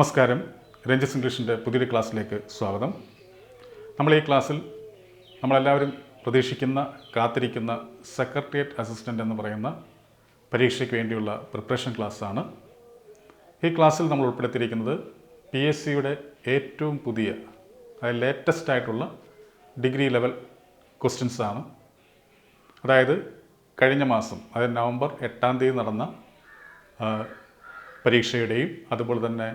നമസ്കാരം. രഞ്ജിസ് ഇംഗ്ലീഷിന്റെ പുതിയൊരു ക്ലാസ്സിലേക്ക് സ്വാഗതം. നമ്മൾ ഈ ക്ലാസ്സിൽ നമ്മളെല്ലാവരും പ്രതീക്ഷിക്കുന്ന കാത്തിരിക്കുന്ന സെക്രട്ടേറിയറ്റ് അസിസ്റ്റന്റ് എന്ന് പറയുന്ന പരീക്ഷയ്ക്ക് വേണ്ടിയുള്ള പ്രിപ്പറേഷൻ ക്ലാസ്സാണ്. ഈ ക്ലാസ്സിൽ നമ്മൾ ഉൾപ്പെടുത്തിയിരിക്കുന്നത് പി എസ് സിയുടെ ഏറ്റവും പുതിയ അതായത് ലേറ്റസ്റ്റ് ആയിട്ടുള്ള ഡിഗ്രി ലെവൽ ക്വസ്റ്റ്യൻസാണ് അതായത് കഴിഞ്ഞ മാസം അതായത് നവംബർ എട്ടാം തീയതി നടന്ന പരീക്ഷയുടെയും അതുപോലെ തന്നെ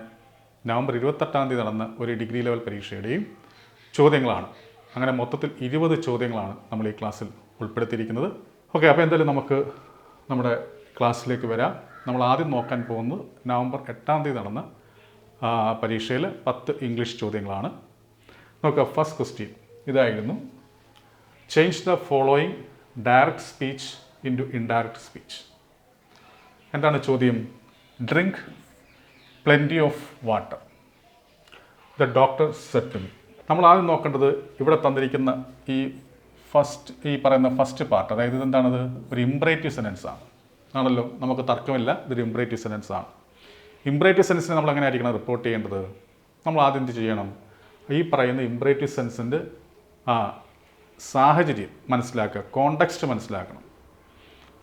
നവംബർ ഇരുപത്തെട്ടാം തീയതി നടന്ന ഒരു ഡിഗ്രി ലെവൽ പരീക്ഷയുടെയും ചോദ്യങ്ങളാണ്. അങ്ങനെ മൊത്തത്തിൽ ഇരുപത് ചോദ്യങ്ങളാണ് നമ്മൾ ഈ ക്ലാസ്സിൽ ഉൾപ്പെടുത്തിയിരിക്കുന്നത്. ഓക്കെ അപ്പോൾ എന്തായാലും നമുക്ക് നമ്മുടെ ക്ലാസ്സിലേക്ക് വരാം. നമ്മൾ ആദ്യം നോക്കാൻ പോകുന്നത് നവംബർ എട്ടാം തീയതി നടന്ന പരീക്ഷയിൽ പത്ത് ഇംഗ്ലീഷ് ചോദ്യങ്ങളാണ്. നോക്കുക ഫസ്റ്റ് ക്വസ്റ്റ്യൻ ഇതായിരുന്നു. Change the following direct speech into indirect speech എന്താണ് ചോദ്യം? Drink plenty of water the doctor said me നമ്മൾ ആദ്യം നോക്കേണ്ടത് ഇവിടെ തന്നിരിക്കുന്ന ഈ ഫസ്റ്റ് ഈ പറയുന്ന ഫസ്റ്റ് പാർട്ട് അതായത് ഇതെന്താണത്? ഒരു ഇംബ്രേറ്റീവ് സെന്റൻസ് ആണ്. ആണല്ലോ? നമുക്ക് തർക്കമില്ല. ഇതൊരു ഇംബ്രേറ്റീവ് സെന്റൻസ് ആണ്. ഇംബ്രേറ്റീവ് സെൻസിനെ നമ്മൾ എങ്ങനെ ആയിരിക്കണം റിപ്പോർട്ട് ചെയ്യേണ്ടത്? നമ്മൾ ആദ്യം എന്ത് ചെയ്യണം? ഈ പറയുന്ന ഇംബ്രേറ്റീവ് സെൻസിന്റെ ആ സാഹചര്യം മനസ്സിലാക്കുക കോണ്ടക്സ്റ്റ് മനസ്സിലാക്കണം.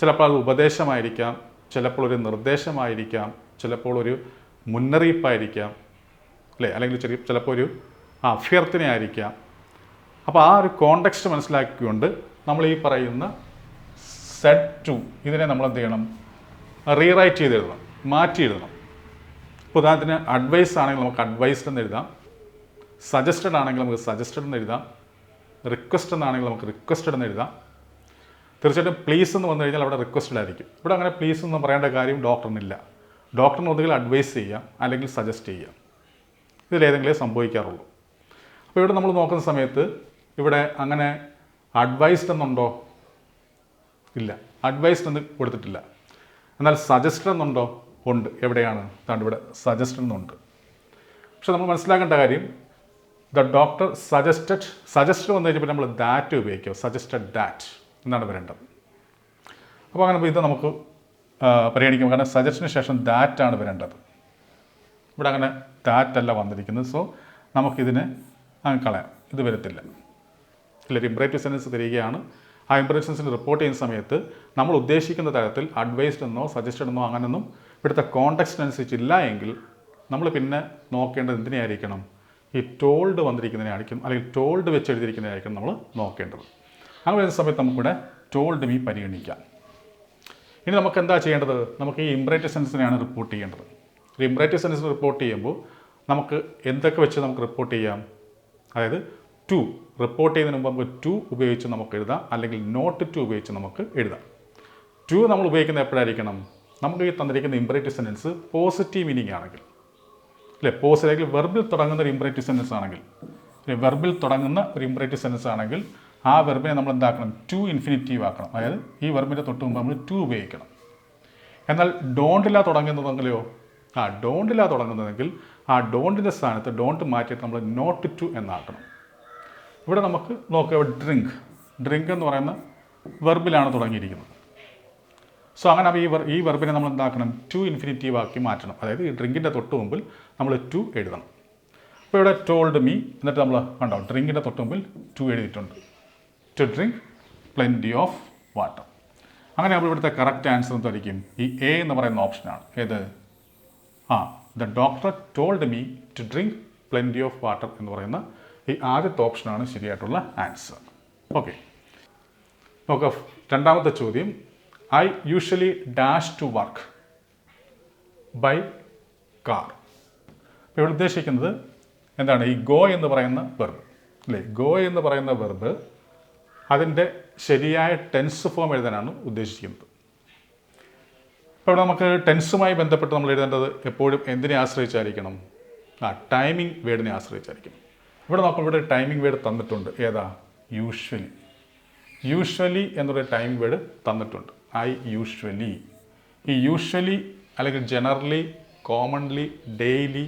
ചിലപ്പോൾ അത് ഉപദേശമായിരിക്കാം ചിലപ്പോൾ ഒരു നിർദ്ദേശമായിരിക്കാം ചിലപ്പോൾ ഒരു മുന്നറിയിപ്പായിരിക്കാം. അല്ലേ? അല്ലെങ്കിൽ ചെറിയ ചിലപ്പോൾ ഒരു അഭ്യർത്ഥനയായിരിക്കാം. അപ്പോൾ ആ ഒരു കോണ്ടെക്സ്റ്റ് മനസ്സിലാക്കിക്കൊണ്ട് നമ്മൾ ഈ പറയുന്ന സെഡ് ടു ഇതിനെ നമ്മൾ എന്ത് ചെയ്യണം? റീറൈറ്റ് ചെയ്ത് എഴുതണം മാറ്റി എഴുതണം ഇപ്പോൾ ഉദാഹരണത്തിന് അഡ്വൈസ് ആണെങ്കിൽ നമുക്ക് അഡ്വൈസ്ഡ് എന്ന് എഴുതാം. സജസ്റ്റഡ് ആണെങ്കിൽ നമുക്ക് സജസ്റ്റഡ് എന്ന് എഴുതാം. റിക്വസ്റ്റ് എന്നാണെങ്കിൽ നമുക്ക് റിക്വസ്റ്റഡ് എന്ന് എഴുതാം. തീർച്ചയായിട്ടും പ്ലീസ് എന്ന് വന്നു കഴിഞ്ഞാൽ അവിടെ റിക്വസ്റ്റഡ് ആയിരിക്കും. ഇവിടെ അങ്ങനെ പ്ലീസ് എന്ന് പറയേണ്ട കാര്യം ഡോക്ടറിനില്ല ഡോക്ടറിന് ഒന്നുകിൽ അഡ്വൈസ് ചെയ്യാം അല്ലെങ്കിൽ സജസ്റ്റ് ചെയ്യാം. ഇതിലേതെങ്കിലും സംഭവിക്കാറുള്ളൂ. അപ്പോൾ ഇവിടെ നമ്മൾ നോക്കുന്ന സമയത്ത് ഇവിടെ അങ്ങനെ അഡ്വൈസ്ഡ് എന്നുണ്ടോ? ഇല്ല. അഡ്വൈസ്ഡ് എന്ന് കൊടുത്തിട്ടില്ല. എന്നാൽ സജസ്റ്റഡ് എന്നുണ്ടോ? ഉണ്ട്. എവിടെയാണ്? താണ്ട് ഇവിടെ സജസ്റ്റഡ് എന്നുണ്ട്. പക്ഷെ നമ്മൾ മനസ്സിലാക്കേണ്ട കാര്യം ദ ഡോക്ടർ സജസ്റ്റഡ് സജസ്റ്റഡ് വന്നു കഴിഞ്ഞപ്പോൾ നമ്മൾ ദാറ്റ് ഉപയോഗിക്കുക സജസ്റ്റഡ് ദാറ്റ് എന്നാണ് വരേണ്ടത്. അപ്പോൾ അങ്ങനെ ഇത് നമുക്ക് പരിഗണിക്കും. കാരണം സജഷന് ശേഷം ദാറ്റാണ് വരേണ്ടത്. ഇവിടെ അങ്ങനെ ദാറ്റല്ല വന്നിരിക്കുന്നത്. സോ നമുക്കിതിനെ കളയാം. ഇത് വരത്തില്ല. ഇല്ല ഒരു ഇംപ്രേറ്റീവ് സെന്റൻസ് തരികയാണ്. ആ ഇംപ്രേറ്റീവ് സെൻസിന് റിപ്പോർട്ട് ചെയ്യുന്ന സമയത്ത് നമ്മൾ ഉദ്ദേശിക്കുന്ന തരത്തിൽ അഡ്വൈസ്ഡ് എന്നോ സജസ്റ്റഡ് എന്നോ അങ്ങനെയൊന്നും ഇവിടുത്തെ കോണ്ടക്സ്റ്റ് അനുസരിച്ചില്ല എങ്കിൽ നമ്മൾ പിന്നെ നോക്കേണ്ടത് എന്തിനെയായിരിക്കണം? ഈ ടോൾഡ് വന്നിരിക്കുന്നതിനായിരിക്കും അല്ലെങ്കിൽ ടോൾഡ് വെച്ച് എഴുതിയിരിക്കുന്നതിനായിരിക്കും നമ്മൾ നോക്കേണ്ടത്. അങ്ങനെ വരുന്ന സമയത്ത് നമുക്കിവിടെ ടോൾഡ് മീ പരിഗണിക്കാം. ഇനി നമുക്ക് എന്താ ചെയ്യേണ്ടത്? നമുക്ക് ഈ ഇംബ്രൈറ്റ് സെൻസിനെയാണ് റിപ്പോർട്ട് ചെയ്യേണ്ടത്. ഒരു ഇംബ്രൈറ്റ് സെൻസ് റിപ്പോർട്ട് ചെയ്യുമ്പോൾ നമുക്ക് എന്തൊക്കെ വെച്ച് നമുക്ക് റിപ്പോർട്ട് ചെയ്യാം? അതായത് ടു റിപ്പോർട്ട് ചെയ്യുന്നതിന് മുമ്പ് നമുക്ക് ടു ഉപയോഗിച്ച് നമുക്ക് എഴുതാം. അല്ലെങ്കിൽ നോട്ട് ടു ഉപയോഗിച്ച് നമുക്ക് എഴുതാം. ടു നമ്മൾ ഉപയോഗിക്കുന്നത് എപ്പോഴായിരിക്കണം? നമുക്ക് ഈ തന്നിരിക്കുന്ന ഇംബ്രൈറ്റ് സെന്റൻസ് പോസിറ്റീവ് മീനിങ് ആണെങ്കിൽ. അല്ലേ? പോസിറ്റീവ് വെർബിൽ തുടങ്ങുന്ന ഒരു ഇംബ്രൈറ്റ് സെന്റൻസ് ആണെങ്കിൽ. വെർബിൽ തുടങ്ങുന്ന ഒരു ഇംബ്രൈറ്റ് സെന്റൻസ് ആണെങ്കിൽ ആ വെർബിനെ നമ്മൾ എന്താക്കണം? ടു ഇൻഫിനിറ്റീവ് ആക്കണം. അതായത് ഈ വെർബിന്റെ തൊട്ട് മുമ്പ് നമ്മൾ ടു ഉപയോഗിക്കണം. എന്നാൽ ഡോണ്ടില്ല തുടങ്ങുന്നതെങ്കിലോ? ആ ഡോണ്ടില്ല തുടങ്ങുന്നതെങ്കിൽ ആ ഡോണ്ടിന്റെ സ്ഥാനത്ത് ഡോണ്ട് മാറ്റിയിട്ട് നമ്മൾ നോട്ട് ടു എന്നാക്കണം. ഇവിടെ നമുക്ക് നോക്കുക ഡ്രിങ്ക് ഡ്രിങ്ക് എന്ന് പറയുന്ന വെർബിലാണ് തുടങ്ങിയിരിക്കുന്നത്. സോ അങ്ങനെ ഈ വെർ ഈ വെർബിനെ നമ്മൾ എന്താക്കണം? ടു ഇൻഫിനിറ്റീവ് ആക്കി മാറ്റണം. അതായത് ഈ ഡ്രിങ്കിന്റെ തൊട്ട് മുമ്പിൽ നമ്മൾ ടു എഴുതണം. അപ്പോൾ ഇവിടെ ടോൾഡ് മീ എന്നിട്ട് നമ്മൾ കണ്ടോ? ഡ്രിങ്കിന്റെ തൊട്ട് മുമ്പിൽ ടു എഴുതിയിട്ടുണ്ട്. To drink plenty of water അങ്ങനെ നമ്മൾ ഇവിടുത്തെ കറക്റ്റ് ആൻസർ എന്തായിരിക്കും ഈ എ എന്ന് പറയുന്ന ഓപ്ഷനാണ് ഏത്? ആ the doctor told me to drink plenty of water എന്ന് പറയുന്ന ഈ ആദ്യത്തെ ഓപ്ഷനാണ് ശരിയായിട്ടുള്ള ആൻസർ ഓക്കെ നോക്കുക രണ്ടാമത്തെ ചോദ്യം. I usually dash to work by car അപ്പോൾ ഇവിടെ ഉദ്ദേശിക്കുന്നത് എന്താണ്? ഈ ഗോ എന്ന് പറയുന്ന വെർബ് അല്ലേ? ഗോ എന്ന് പറയുന്ന വെർബ് അതിന്റെ ശരിയായ ടെൻസ് ഫോം എഴുതാനാണ് ഉദ്ദേശിക്കുന്നത്. ഇപ്പോൾ ഇവിടെ നമുക്ക് ടെൻസുമായി ബന്ധപ്പെട്ട് നമ്മൾ എഴുതേണ്ടത് എപ്പോഴും എന്തിനെ ആശ്രയിച്ചായിരിക്കണം? ആ ടൈമിംഗ് വേർഡിനെ ആശ്രയിച്ചായിരിക്കും ഇവിടെ നോക്കുമ്പോൾ ഇവിടെ ടൈമിംഗ് വേർഡ് തന്നിട്ടുണ്ട്. ഏതാ? യൂഷ്വലി യൂഷ്വലി എന്നൊരു ടൈമിംഗ് വേർഡ് തന്നിട്ടുണ്ട്. ഐ യൂഷ്വലി ഈ യൂഷ്വലി അല്ലെങ്കിൽ ജനറലി കോമൺലി ഡെയിലി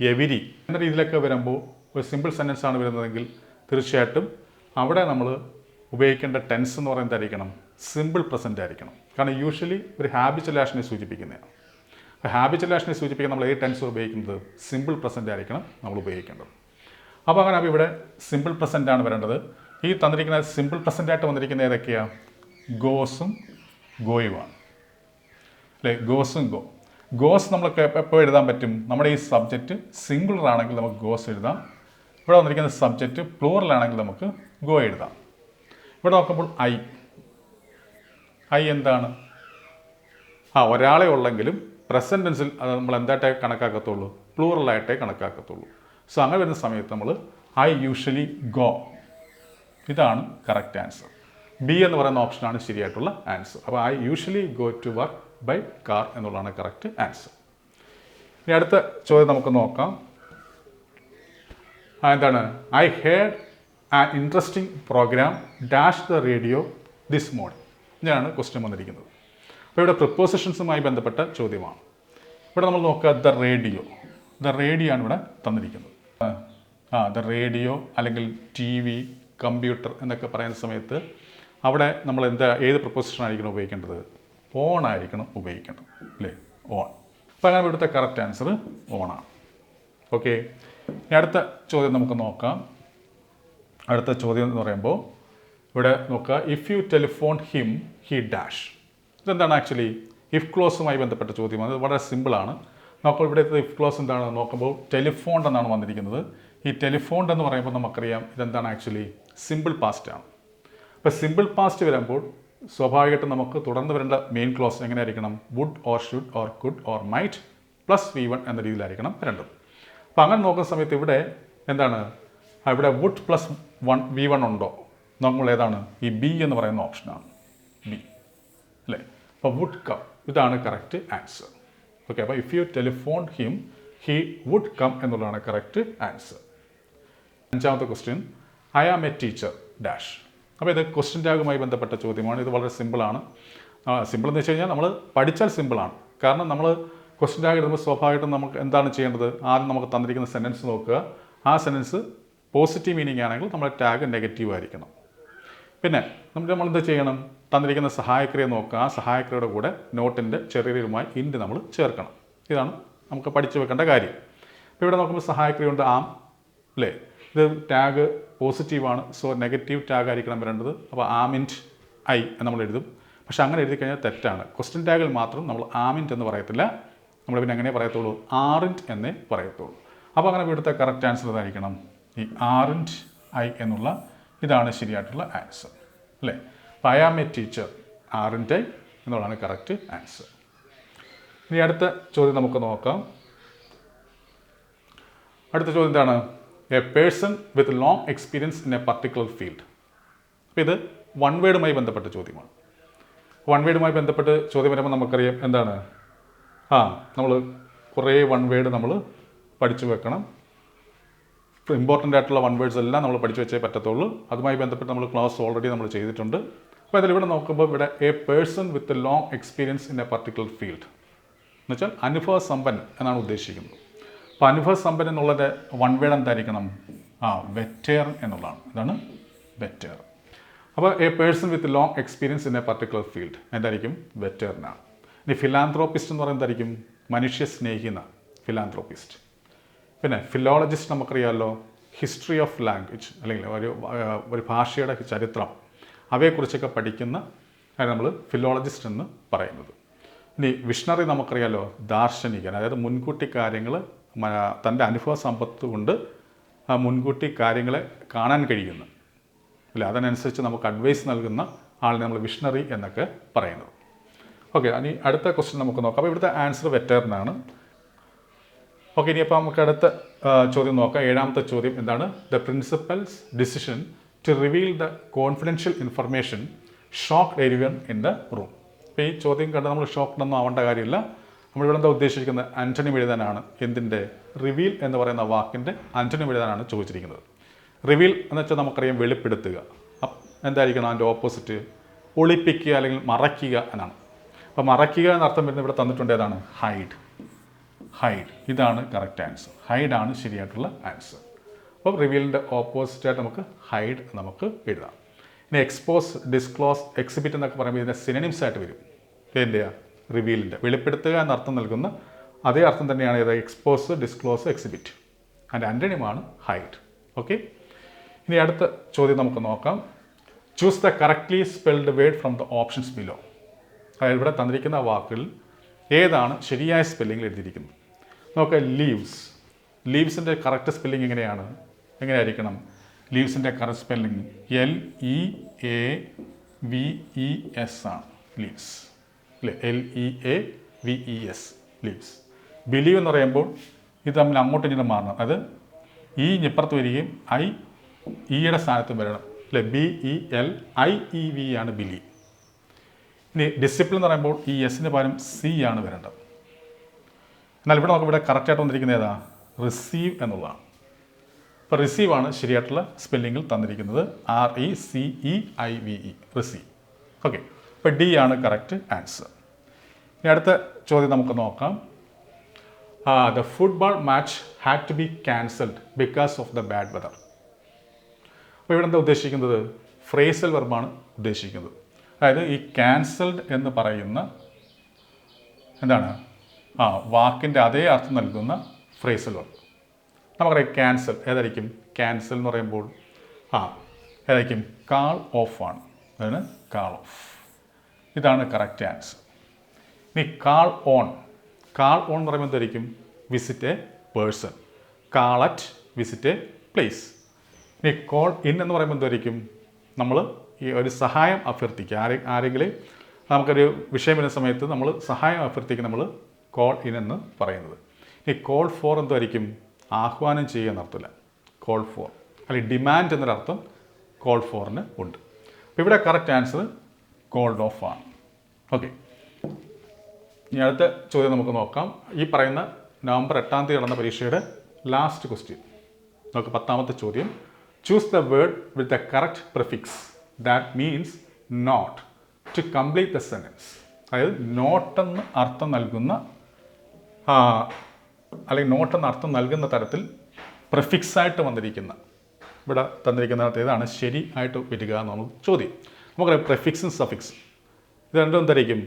എവിരി എന്ന രീതിയിലൊക്കെ വരുമ്പോൾ ഒരു സിമ്പിൾ സെന്റൻസ് ആണ് വരുന്നതെങ്കിൽ തീർച്ചയായിട്ടും അവിടെ നമ്മൾ ഉപയോഗിക്കേണ്ട ടെൻസ് എന്ന് പറയുന്നത് ആയിരിക്കണം സിമ്പിൾ പ്രസന്റ് ആയിരിക്കണം. കാരണം യൂഷ്വലി ഒരു ഹാബിച്വൽ സൂചിപ്പിക്കുന്നതാണ് സൂചിപ്പിക്കുന്നതാണ് ഹാബിറ്റുലേഷനെ സൂചിപ്പിക്കാൻ നമ്മൾ ഏത് ടെൻസ് ഉപയോഗിക്കുന്നത്? സിമ്പിൾ പ്രസന്റ് ആയിരിക്കണം നമ്മൾ ഉപയോഗിക്കേണ്ടത്. അപ്പോൾ അങ്ങനെ അപ്പോൾ ഇവിടെ സിമ്പിൾ പ്രസന്റ് ആണ് വരേണ്ടത്. ഈ തന്നിരിക്കുന്ന സിമ്പിൾ പ്രസന്റ് ആയിട്ട് വന്നിരിക്കുന്ന ഏതൊക്കെയാണ് ഗോസും ഗോയുമാണ് അല്ലേ? ഗോസും ഗോ ഗോസ് നമ്മൾക്ക് എപ്പോൾ എഴുതാൻ പറ്റും? നമ്മുടെ ഈ സബ്ജക്റ്റ് സിംഗുലർ ആണെങ്കിൽ നമുക്ക് ഗോസ് എഴുതാം. ഇവിടെ വന്നിരിക്കുന്ന സബ്ജക്റ്റ് പ്ലൂറലാണെങ്കിൽ നമുക്ക് ഗോ എഴുതാം. ഇവിടെ നോക്കുമ്പോൾ ഐ ഐ എന്താണ്? ആ ഒരാളെ ഉള്ളെങ്കിലും പ്രസന്റ് ടെൻസിൽ അത് നമ്മൾ എന്തായിട്ടേ കണക്കാക്കത്തുള്ളൂ? പ്ലൂറലായിട്ടേ കണക്കാക്കത്തുള്ളൂ. സോ അങ്ങനെ വരുന്ന സമയത്ത് നമ്മൾ ഐ യൂഷ്വലി ഗോ ഇതാണ് കറക്റ്റ് ആൻസർ ബി എന്ന് പറയുന്ന ഓപ്ഷനാണ് ശരിയായിട്ടുള്ള ആൻസർ അപ്പോൾ I usually go to work by car എന്നുള്ളതാണ് കറക്റ്റ് ആൻസർ ഇനി അടുത്ത ചോദ്യം നമുക്ക് നോക്കാം. എന്താണ്? I heard a interesting program dash the radio this morning ഇങ്ങനെയാണ് ക്വസ്റ്റ്യൻ വന്നിരിക്കുന്നത്. അപ്പോൾ ഇവിടെ പ്രിപ്പോസിഷൻസുമായി ബന്ധപ്പെട്ട ചോദ്യമാണ്. ഇവിടെ നമ്മൾ നോക്കുക ദ റേഡിയോ ദ റേഡിയോ ആണ് ഇവിടെ തന്നിരിക്കുന്നത്. ആ ദ റേഡിയോ അല്ലെങ്കിൽ ടി വി കമ്പ്യൂട്ടർ എന്നൊക്കെ പറയുന്ന സമയത്ത് അവിടെ നമ്മൾ എന്താ ഏത് പ്രിപ്പോസിഷൻ ആയിരിക്കണം ഉപയോഗിക്കേണ്ടത്? ഓൺ ആയിരിക്കണം ഉപയോഗിക്കേണ്ടത് അല്ലേ? ഓൺ അപ്പോൾ അങ്ങനെ ഇവിടുത്തെ കറക്റ്റ് ആൻസർ ഓണാണ് ഓക്കെ ഇനി അടുത്ത ചോദ്യം നമുക്ക് നോക്കാം. അടുത്ത ചോദ്യം എന്ന് പറയുമ്പോൾ ഇവിടെ നോക്കുക. If you telephone him he dash ഇതെന്താണ് ആക്ച്വലി ഇഫ് ക്ലോസുമായി ബന്ധപ്പെട്ട ചോദ്യമാണ് ഇത് വളരെ സിമ്പിളാണ് നോക്കുമ്പോൾ ഇവിടുത്തെ ഇഫ് ക്ലോസ് എന്താണ്? നോക്കുമ്പോൾ ടെലിഫോൺ എന്നാണ് വന്നിരിക്കുന്നത്. ഈ ടെലിഫോൺ എന്ന് പറയുമ്പോൾ നമുക്കറിയാം ഇതെന്താണ് ആക്ച്വലി സിമ്പിൾ പാസ്റ്റ് ആണ്. അപ്പോൾ സിമ്പിൾ പാസ്റ്റ് വരുമ്പോൾ സ്വാഭാവികമായിട്ടും നമുക്ക് തുടർന്ന് വരേണ്ട മെയിൻ ക്ലോസ് എങ്ങനെയായിരിക്കണം? Would or should or could or might plus V one എന്ന രീതിയിലായിരിക്കണം വരേണ്ടത്. അപ്പോൾ അങ്ങനെ നോക്കുന്ന സമയത്ത് ഇവിടെ എന്താണ്? ഇവിടെ would plus one V one ഉണ്ടോ? നമ്മൾ ഏതാണ്? ഈ ബി എന്ന് പറയുന്ന ഓപ്ഷനാണ് ബി അല്ലേ? അപ്പോൾ വുഡ് കം ഇതാണ് കറക്റ്റ് ആൻസർ ഓക്കെ അപ്പോൾ if you telephone him he would come എന്നുള്ളതാണ് കറക്റ്റ് ആൻസർ അഞ്ചാമത്തെ question I am a teacher dash അപ്പോൾ ഇത് ക്വസ്റ്റ്യൻ ടാഗുമായി ബന്ധപ്പെട്ട ചോദ്യമാണ്. ഇത് വളരെ സിമ്പിളാണ് സിമ്പിൾ എന്ന് വെച്ച് കഴിഞ്ഞാൽ നമ്മൾ പഠിച്ചാൽ സിമ്പിളാണ് കാരണം നമ്മൾ ക്വസ്റ്റ്യൻ ടാഗ് ഇടുമ്പോൾ സ്വാഭാവികമായിട്ടും നമുക്ക് എന്താണ് ചെയ്യേണ്ടത്? ആദ്യം നമുക്ക് തന്നിരിക്കുന്ന സെന്റൻസ് നോക്കുക. ആ സെന്റൻസ് പോസിറ്റീവ് മീനിങ് ആണെങ്കിൽ നമ്മുടെ ടാഗ് നെഗറ്റീവ് ആയിരിക്കണം. പിന്നെ നമ്മൾ നമ്മൾ എന്താ ചെയ്യണം? തന്നിരിക്കുന്ന സഹായക്രിയ നോക്കുക. ആ സഹായക്രിയയുടെ കൂടെ നോട്ടിന്റെ ചെറിയരുമായി ഇൻഡ് നമ്മൾ ചേർക്കണം. ഇതാണ് നമുക്ക് പഠിച്ചു വെക്കേണ്ട കാര്യം. ഇപ്പോൾ ഇവിടെ നോക്കുമ്പോൾ സഹായക്രിയ ഉണ്ട് ആം അല്ലേ ഇത് ടാഗ് പോസിറ്റീവാണ് സോ നെഗറ്റീവ് ടാഗ് ആയിരിക്കണം വരേണ്ടത്. അപ്പോൾ ആമിന്റ് ഐ നമ്മൾ എഴുതും. പക്ഷേ അങ്ങനെ എഴുതി കഴിഞ്ഞാൽ തെറ്റാണ് ക്വസ്റ്റ്യൻ ടാഗിൽ മാത്രം നമ്മൾ ആമിന്റ് എന്ന് പറയത്തില്ല. നമ്മൾ പിന്നെ എങ്ങനെ പറയത്തുള്ളൂ. ആറിന്റ് എന്നേ പറയത്തുള്ളൂ. അപ്പോൾ അങ്ങനെ ഇവിടുത്തെ കറക്റ്റ് ആൻസർ ഇതായിരിക്കണം ഈ ആറിന്റ് ഐ എന്നുള്ള ഇതാണ് ശരിയായിട്ടുള്ള ആൻസർ അല്ലേ? അപ്പോൾ I am a teacher aren't I എന്നുള്ളതാണ് കറക്റ്റ് ആൻസർ ഇനി അടുത്ത ചോദ്യം നമുക്ക് നോക്കാം. അടുത്ത ചോദ്യം എന്താണ്? A person with long experience in a particular field അപ്പോൾ ഇത് വൺ വേഡുമായി ബന്ധപ്പെട്ട ചോദ്യമാണ്. വൺ വേഡുമായി ബന്ധപ്പെട്ട് ചോദ്യം വരുമ്പോൾ നമുക്കറിയാം എന്താണ്? ആ നമ്മൾ കുറേ വൺ വേർഡ് നമ്മൾ പഠിച്ചു വെക്കണം. ഇമ്പോർട്ടന്റ് ആയിട്ടുള്ള വൺ വേർഡ്സ് എല്ലാം നമ്മൾ പഠിച്ചു വെച്ചേ പറ്റത്തുള്ളൂ. അതുമായി ബന്ധപ്പെട്ട് നമ്മൾ ക്ലാസ് ഓൾറെഡി നമ്മൾ ചെയ്തിട്ടുണ്ട്. അപ്പോൾ അതിൽ ഇവിടെ നോക്കുമ്പോൾ ഇവിടെ a person with long experience in a particular field എന്ന് വെച്ചാൽ അനുഭവ സമ്പന്നൻ എന്നാണ് ഉദ്ദേശിക്കുന്നത്. അപ്പോൾ അനുഭവ സമ്പന്നൻ എന്നുള്ളത് വൺ വേർഡ് എന്തായിരിക്കണം? ആ വെറ്റേർ എന്നുള്ളതാണ്. ഇതാണ് വെറ്റേർ അപ്പോൾ a person with long experience in a particular field എന്തായിരിക്കും? വെറ്റേറിനാണ് ഇനി ഫിലാന്ത്രോപ്പിസ്റ്റ് എന്ന് പറയുന്നതായിരിക്കും മനുഷ്യ സ്നേഹിക്കുന്ന ഫിലാന്ത്രോപ്പിസ്റ്റ് പിന്നെ ഫിലോളജിസ്റ്റ് നമുക്കറിയാമല്ലോ ഹിസ്റ്ററി ഓഫ് ലാംഗ്വേജ് അല്ലെങ്കിൽ ഒരു ഒരു ഭാഷയുടെ ചരിത്രം അവയെക്കുറിച്ചൊക്കെ പഠിക്കുന്ന നമ്മൾ ഫിലോളജിസ്റ്റ് എന്ന് പറയുന്നത്. ഇനി വിഷ്ണറി നമുക്കറിയാലോ ദാർശനികൻ അതായത് മുൻകൂട്ടി കാര്യങ്ങൾ തന്റെ അനുഭവ സമ്പത്ത് കൊണ്ട് മുൻകൂട്ടി കാര്യങ്ങളെ കാണാൻ കഴിയുന്നു. അല്ല? അതിനനുസരിച്ച് നമുക്ക് അഡ്വൈസ് നൽകുന്ന ആളിനെ നമ്മൾ വിഷ്ണറി എന്നൊക്കെ പറയുന്നത്. ഓക്കെ ഇനി അടുത്ത ക്വസ്റ്റ്യൻ നമുക്ക് നോക്കാം. അപ്പോൾ ഇവിടുത്തെ ആൻസർ വെറ്റേറിനാണ്. ഓക്കെ ഇനി അപ്പോൾ നമുക്ക് അടുത്ത ചോദ്യം നോക്കാം. ഏഴാമത്തെ ചോദ്യം എന്താണ്? The principal's decision to reveal the confidential information shock everyone in the room അപ്പോൾ ഈ ചോദ്യം കണ്ട് നമ്മൾ ഷോക്ക്ഡ് ഒന്നും ആവേണ്ട കാര്യമില്ല. നമ്മളിവിടെ എന്താ ഉദ്ദേശിക്കുന്നത് ആന്റണി എഴുതാനാണ് എന്തിന്റെ? റിവീൽ എന്ന് പറയുന്ന വാക്കിന്റെ ആന്റണി എഴുതാനാണ് ചോദിച്ചിരിക്കുന്നത്. റിവീൽ എന്ന് വെച്ചാൽ നമുക്കറിയാം വെളിപ്പെടുത്തുക. എന്തായിരിക്കണം? അതിന്റെ ഓപ്പോസിറ്റ് ഒളിപ്പിക്കുക അല്ലെങ്കിൽ മറയ്ക്കുക എന്നാണ്. അപ്പോൾ മറയ്ക്കുക എന്നർത്ഥം വരുന്നത് ഇവിടെ തന്നിട്ടുണ്ട് ഏതാണ്? ഹൈഡ് ഹൈഡ് ഇതാണ് കറക്റ്റ് ആൻസർ ഹൈഡ് ആണ് ശരിയായിട്ടുള്ള ആൻസർ അപ്പോൾ റിവീലിന്റെ ഓപ്പോസിറ്റായിട്ട് നമുക്ക് ഹൈഡ് നമുക്ക് എഴുതാം. ഇനി എക്സ്പോസ് ഡിസ്ക്ലോസ് എക്സിബിറ്റ് എന്നൊക്കെ പറയുമ്പോൾ ഇതിന്റെ സിനിമിംസ് ആയിട്ട് വരും. ഇതിന്റെയാ റിവീലിന്റെ വെളിപ്പെടുത്തുക എന്ന അർത്ഥം നൽകുന്ന അതേ അർത്ഥം തന്നെയാണ് ഏത്? എക്സ്പോസ് ഡിസ്ക്ലോസ് എക്സിബിറ്റ് അതിന്റെ അന്റണിയുമാണ് ഹൈഡ് ഓക്കെ ഇനി അടുത്ത ചോദ്യം നമുക്ക് നോക്കാം. Choose the correctly spelled word from the options below അതായത് ഇവിടെ തന്നിരിക്കുന്ന വാക്കുകളിൽ ഏതാണ് ശരിയായ സ്പെല്ലിങ്ങിൽ എഴുതിയിരിക്കുന്നത്? നമുക്ക് ലീവ്സ് ലീവ്സിന്റെ കറക്റ്റ് സ്പെല്ലിംഗ് എങ്ങനെയാണ്? എങ്ങനെയായിരിക്കണം? ലീവ്സിന്റെ correct spelling L E A V E S ആണ്. ലീവ്സ് അല്ലേ? L E A V E S leaves believe എന്ന് പറയുമ്പോൾ ഇത് തമ്മിൽ അങ്ങോട്ടും ഇങ്ങോട്ടും മാറണം. അത് ഇ ഞിപ്പുറത്ത് വരികയും ഐ ഇയുടെ സ്ഥാനത്ത് വരണം. അല്ലേ? B E L I E V ആണ് ബിലീവ് ഇനി ഡിസിപ്ലിൻ എന്ന് പറയുമ്പോൾ ഈ എസിന് പകരം സി ആണ് വരേണ്ടത്. എന്നാൽ ഇവിടെ നമുക്ക് ഇവിടെ കറക്റ്റായിട്ട് വന്നിരിക്കുന്നത് ഏതാ? റിസീവ് എന്നുള്ളതാണ്. അപ്പോൾ റിസീവ് ആണ് ശരിയായിട്ടുള്ള സ്പെല്ലിങ്ങിൽ തന്നിരിക്കുന്നത് R E C E I V E receive okay അപ്പോൾ ഡി ആണ് കറക്റ്റ് ആൻസർ ഇനി അടുത്ത ചോദ്യം നമുക്ക് നോക്കാം. The football match had to be cancelled because of the bad weather അപ്പോൾ ഇവിടെ എന്താ ഉദ്ദേശിക്കുന്നത്? ഫ്രേസൽ വെർബാണ് ഉദ്ദേശിക്കുന്നത്. അതായത് ഈ ക്യാൻസൽഡ് എന്ന് പറയുന്ന എന്താണ്? ആ വാക്കിന്റെ അതേ അർത്ഥം നൽകുന്ന ഫ്രേസൽ വർക്ക് നമുക്കറിയാം ക്യാൻസൽ ഏതായിരിക്കും? ക്യാൻസൽ എന്ന് പറയുമ്പോൾ ആ ഏതായിരിക്കും? കാൾ ഓഫ് ആണ്. അതാണ് കാൾ ഓഫ് ഇതാണ് കറക്റ്റ് ആൻസർ ഇനി കാൾ ഓൺ കാൾ ഓൺ എന്ന് പറയുമ്പോൾ എന്തായിരിക്കും? Visit a person call at visit a place ഇനി കോൾ ഇൻ എന്ന് പറയുമ്പോൾ എന്തായിരിക്കും? നമ്മൾ ഈ ഒരു സഹായം അഭ്യർത്ഥിക്കുക. ആരെ ആരെങ്കിലും നമുക്കൊരു വിഷയം വരുന്ന സമയത്ത് നമ്മൾ സഹായം അഭ്യർത്ഥിക്കുക നമ്മൾ കോൾ ഇൻ എന്ന് പറയുന്നത്. ഇനി കോൾ ഫോർ എന്തായിരിക്കും ആഹ്വാനം ചെയ്യുക എന്നർത്ഥമില്ല. കോൾ ഫോർ അല്ലെങ്കിൽ ഡിമാൻഡ് എന്നൊരർത്ഥം കോൾ ഫോറിന് ഉണ്ട്. അപ്പോൾ ഇവിടെ കറക്റ്റ് ആൻസർ കോൾഡ് ഓഫ് ആണ്. ഓക്കെ ഇനി അടുത്ത ചോദ്യം നമുക്ക് നോക്കാം. ഈ പറയുന്ന നവംബർ എട്ടാം തീയതി നടന്ന പരീക്ഷയുടെ ലാസ്റ്റ് ക്വസ്റ്റ്യൻ നമുക്ക് പത്താമത്തെ ചോദ്യം. Choose the word with the correct prefix that means not to complete the sentence അതായത് നോട്ടെന്ന് അർത്ഥം നൽകുന്ന അല്ലെങ്കിൽ നോട്ടെന്ന് അർത്ഥം നൽകുന്ന തരത്തിൽ പ്രിഫിക്സായിട്ട് വന്നിരിക്കുന്ന ഇവിടെ തന്നിരിക്കുന്ന ഏതാണ് ശരി ആയിട്ട് വരിക എന്നാണ് ചോദ്യം. നമുക്കറിയാം പ്രിഫിക്സും സഫിക്സും ഇത് രണ്ടും എന്തായിരിക്കും?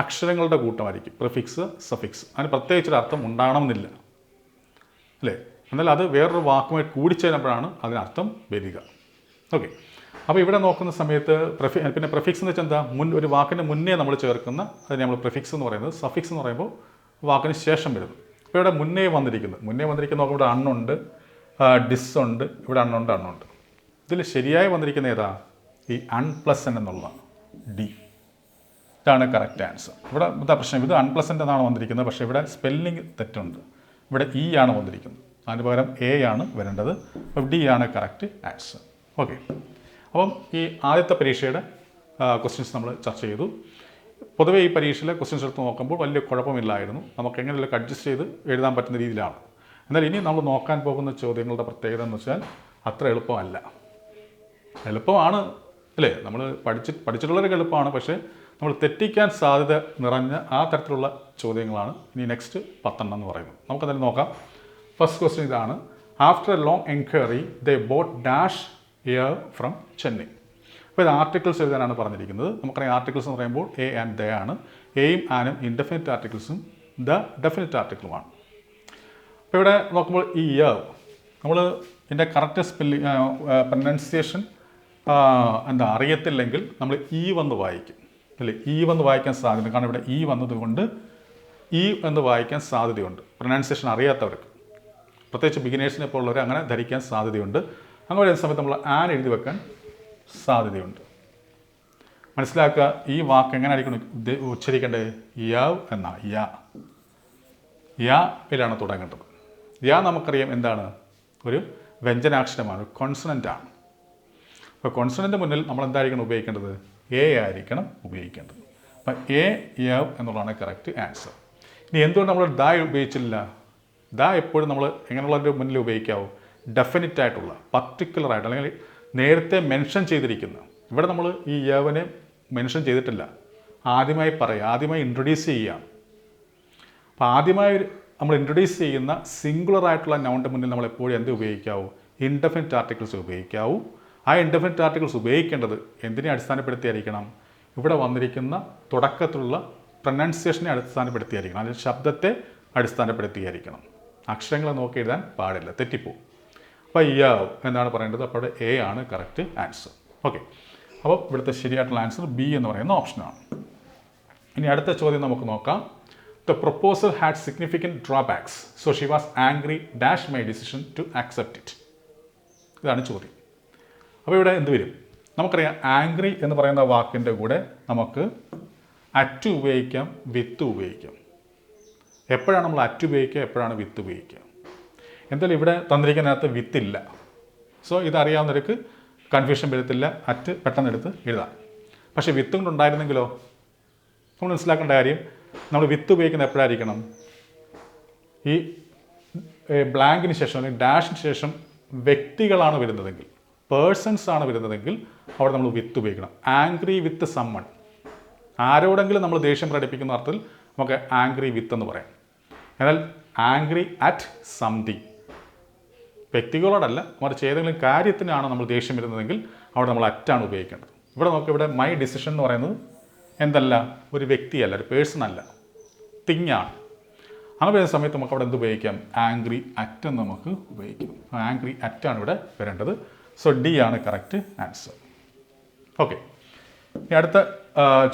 അക്ഷരങ്ങളുടെ കൂട്ടമായിരിക്കും. പ്രിഫിക്സ് സഫിക്സ് അതിന് പ്രത്യേകിച്ചൊരു അർത്ഥം ഉണ്ടാകണമെന്നില്ല അല്ലേ? എന്നാൽ അത് വേറൊരു വാക്കുമായി കൂടിച്ചേരുമ്പോഴാണ് അതിനർത്ഥം വരിക. ഓക്കെ അപ്പോൾ ഇവിടെ നോക്കുന്ന സമയത്ത് പ്രഫി പിന്നെ പ്രിഫിക്സ് എന്ന് വെച്ചാൽ എന്താ? മുൻ ഒരു വാക്കിന് മുന്നേ നമ്മൾ ചേർക്കുന്ന അതിന് നമ്മൾ പ്രിഫിക്സ് എന്ന് പറയുന്നത്. സഫിക്സ് എന്ന് പറയുമ്പോൾ വാക്കിന് ശേഷം വരുന്നത്. ഇപ്പോൾ ഇവിടെ മുന്നേ വന്നിരിക്കുന്നത് മുന്നേ വന്നിരിക്കുന്ന നോക്കുമ്പോൾ ഇവിടെ അണ്ണുണ്ട്. ഡിസ് ഉണ്ട്. ഇവിടെ അണ്ണുണ്ട് അണ്ണുണ്ട്. ഇതിൽ ശരിയായി വന്നിരിക്കുന്ന ഏതാ? ഈ അൺപ്ലസന്റ് എന്നുള്ള ഡി ഇതാണ് കറക്റ്റ് ആൻസർ ഇവിടെ എന്താ പ്രശ്നം? ഇത് അൺപ്ലസന്റ് എന്നാണ് വന്നിരിക്കുന്നത്. പക്ഷേ ഇവിടെ സ്പെല്ലിംഗ് തെറ്റുണ്ട്. ഇവിടെ ഇ ആണ് വന്നിരിക്കുന്നത്. അതിന് പകരം എ ആണ് വരേണ്ടത്. അപ്പോൾ ഡി ആണ് കറക്റ്റ് ആൻസർ ഓക്കെ അപ്പം ഈ ആദ്യത്തെ പരീക്ഷയുടെ ക്വസ്റ്റ്യൻസ് നമ്മൾ ചർച്ച ചെയ്തു. പൊതുവേ ഈ പരീക്ഷയിലെ ക്വസ്റ്റ്യൻസ് എടുത്ത് നോക്കുമ്പോൾ വലിയ കുഴപ്പമില്ലായിരുന്നു. നമുക്ക് എങ്ങനെയുള്ള അഡ്ജസ്റ്റ് ചെയ്ത് എഴുതാൻ പറ്റുന്ന രീതിയിലാണ്. എന്നാൽ ഇനി നമ്മൾ നോക്കാൻ പോകുന്ന ചോദ്യങ്ങളുടെ പ്രത്യേകത എന്ന് വെച്ചാൽ അത്ര എളുപ്പമല്ല. എളുപ്പമാണ് അല്ലേ? നമ്മൾ പഠിച്ച് പഠിച്ചിട്ടുള്ളവർക്ക് എളുപ്പമാണ് പക്ഷേ നമ്മൾ തെറ്റിക്കാൻ സാധ്യത നിറഞ്ഞ ആ തരത്തിലുള്ള ചോദ്യങ്ങളാണ് ഇനി നെക്സ്റ്റ് പത്തെണ്ണം എന്ന് പറയുന്നത്. നമുക്കതിൽ നോക്കാം. ഫസ്റ്റ് ക്വസ്റ്റ്യൻ ഇതാണ്. After a long enquiry they bought dash year from Chennai അപ്പോൾ ഇത് ആർട്ടിക്കിൾസ് എഴുതാനാണ് പറഞ്ഞിരിക്കുന്നത്. നമുക്കറിയാം ആർട്ടിക്കിൾസ് എന്ന് പറയുമ്പോൾ എ ആൻഡ് ദ ആണ്. എയും ആനും ഇൻഡെഫിനിറ്റ് ആർട്ടിക്കിൾസും ദ ഡെഫിനിറ്റ് ആർട്ടിക്കിളുമാണ് അപ്പോൾ ഇവിടെ നോക്കുമ്പോൾ ഈ ഇയർ നമ്മൾ ഇതിന്റെ കറക്റ്റ് സ്പെല്ലിങ് പ്രൊനൗൺസിയേഷൻ എന്താ അറിയത്തില്ലെങ്കിൽ നമ്മൾ ഈ വന്ന് വായിക്കും. അല്ലേ? ഈ വന്ന് വായിക്കാൻ സാധ്യത കാരണം ഇവിടെ ഈ വന്നതുകൊണ്ട് ഈ എന്ന് വായിക്കാൻ സാധ്യതയുണ്ട്. പ്രൊനൗൺസിയേഷൻ അറിയാത്തവർക്ക്. പ്രത്യേകിച്ച് ബിഗിനേഴ്സിനെ പോലുള്ളവർ അങ്ങനെ ധരിക്കാൻ സാധ്യതയുണ്ട്. അങ്ങനെ വരുന്ന സമയത്ത് നമ്മൾ ആൻ എഴുതി വെക്കാൻ സാധ്യതയുണ്ട്. മനസ്സിലാക്കുക ഈ വാക്ക് എങ്ങനെ ആയിരിക്കണം ഉച്ചരിക്കേണ്ടത്? യാവ് എന്ന യാ. യാ യിലാണ് തുടങ്ങേണ്ടത്. യാ നമുക്കറിയാം എന്താണ്? ഒരു വ്യഞ്ജനാക്ഷരമാണ് കോൺസണന്റ് ആണ്. അപ്പോൾ കോൺസണന്റ് മുന്നിൽ നമ്മൾ എന്തായിരിക്കണം ഉപയോഗിക്കേണ്ടത്? എ ആയിരിക്കണം ഉപയോഗിക്കേണ്ടത്. അപ്പം എ യവ് എന്നുള്ളതാണ് കറക്റ്റ് ആൻസർ ഇനി എന്തുകൊണ്ട് നമ്മൾ ദ ഉപയോഗിച്ചില്ല ദ എപ്പോഴും നമ്മൾ എങ്ങനെയുള്ളതിന്റെ മുന്നിൽ ഉപയോഗിക്കാവൂ? ഡെഫിനിറ്റ് ആയിട്ടുള്ള പർട്ടിക്കുലർ ആയിട്ട് അല്ലെങ്കിൽ നേരത്തെ മെൻഷൻ ചെയ്തിരിക്കുന്ന. ഇവിടെ നമ്മൾ ഈ യവനെ മെൻഷൻ ചെയ്തിട്ടില്ല. ആദ്യമായി പറയുക ആദ്യമായി ഇൻട്രൊഡ്യൂസ് ചെയ്യുകയാണ് അപ്പോൾ ആദ്യമായി നമ്മൾ ഇൻട്രൊഡ്യൂസ് ചെയ്യുന്ന സിംഗുലർ ആയിട്ടുള്ള നൗണിന്റെ മുന്നിൽ നമ്മൾ എപ്പോഴും എന്ത് ഉപയോഗിക്കാവൂ? Indefinite articles ഉപയോഗിക്കാവൂ. ആ ഇൻഡെഫിനിറ്റ് ആർട്ടിക്കിൾസ് ഉപയോഗിക്കേണ്ടത് എന്തിനെ അടിസ്ഥാനപ്പെടുത്തിയായിരിക്കണം? ഇവിടെ വന്നിരിക്കുന്ന തുടക്കത്തിലുള്ള പ്രൊനൗൺസിയേഷനെ അടിസ്ഥാനപ്പെടുത്തിയായിരിക്കണം. അല്ലെങ്കിൽ ശബ്ദത്തെ അടിസ്ഥാനപ്പെടുത്തിയായിരിക്കണം. അക്ഷരങ്ങളെ നോക്കി എഴുതാൻ പാടില്ല. തെറ്റിപ്പോവും. യ എന്നാണ് പറയേണ്ടത്. അപ്പോൾ എ ആണ് കറക്റ്റ് ആൻസർ ഓക്കെ അപ്പോൾ ഇവിടുത്തെ ശരിയായിട്ടുള്ള ആൻസർ ബി എന്ന് പറയുന്ന ഓപ്ഷനാണ് ഇനി അടുത്ത ചോദ്യം നമുക്ക് നോക്കാം. The proposal had significant drawbacks so she was angry dash my decision to accept it ഇതാണ് ചോദ്യം. അപ്പോൾ ഇവിടെ എന്ത് വരും? നമുക്കറിയാം ആംഗ്രി എന്ന് പറയുന്ന വാക്കിന്റെ കൂടെ നമുക്ക് അറ്റ് ഉപയോഗിക്കാം വിത്ത് ഉപയോഗിക്കാം. എപ്പോഴാണ് നമ്മൾ അറ്റ് ഉപയോഗിക്കുക? എപ്പോഴാണ് വിത്ത് ഉപയോഗിക്കുക? എന്തായാലും ഇവിടെ തന്നിരിക്കുന്നതിനകത്ത് വിത്തില്ല. സോ ഇതറിയാവുന്നവർക്ക് കൺഫ്യൂഷൻ വരത്തില്ല. അറ്റ് പെട്ടെന്ന് എടുത്ത് എഴുതാം. പക്ഷേ വിത്ത് കൊണ്ടുണ്ടായിരുന്നെങ്കിലോ നമ്മൾ മനസ്സിലാക്കേണ്ട കാര്യം നമ്മൾ വിത്ത് ഉപയോഗിക്കുന്നത് എപ്പോഴായിരിക്കണം? ഈ ബ്ലാങ്കിന് ശേഷം അല്ലെങ്കിൽ ഡാഷിന് ശേഷം വ്യക്തികളാണ് വരുന്നതെങ്കിൽ പേഴ്സൺസ് ആണ് വരുന്നതെങ്കിൽ അവിടെ നമ്മൾ വിത്ത് ഉപയോഗിക്കണം. ആംഗ്രി വിത്ത് സമ്മൺ ആരോടെങ്കിലും നമ്മൾ ദേഷ്യം പ്രകടിപ്പിക്കുന്ന അർത്ഥത്തിൽ നമുക്ക് ആംഗ്രി വിത്ത് എന്ന് പറയാം. എന്നാൽ ആംഗ്രി അറ്റ് സംതിങ് വ്യക്തികളോടല്ല മറിച്ച് ഏതെങ്കിലും കാര്യത്തിനാണ് നമ്മൾ ദേഷ്യം വരുന്നതെങ്കിൽ അവിടെ നമ്മൾ അറ്റാണ് ഉപയോഗിക്കേണ്ടത്. ഇവിടെ നോക്കുക ഇവിടെ മൈ ഡിസിഷൻ എന്ന് പറയുന്നത് എന്തല്ല? ഒരു വ്യക്തിയല്ല ഒരു പേഴ്സൺ അല്ല. തിങ്ങാണ്. അങ്ങനെ വരുന്ന സമയത്ത് നമുക്ക് അവിടെ എന്ത് ഉപയോഗിക്കാം? ആംഗ്രി അറ്റ് എന്ന് നമുക്ക് ഉപയോഗിക്കാം. ആംഗ്രി അറ്റാണ് ഇവിടെ വരേണ്ടത്. സോ ഡി ആണ് കറക്റ്റ് ആൻസർ ഓക്കെ ഇനി അടുത്ത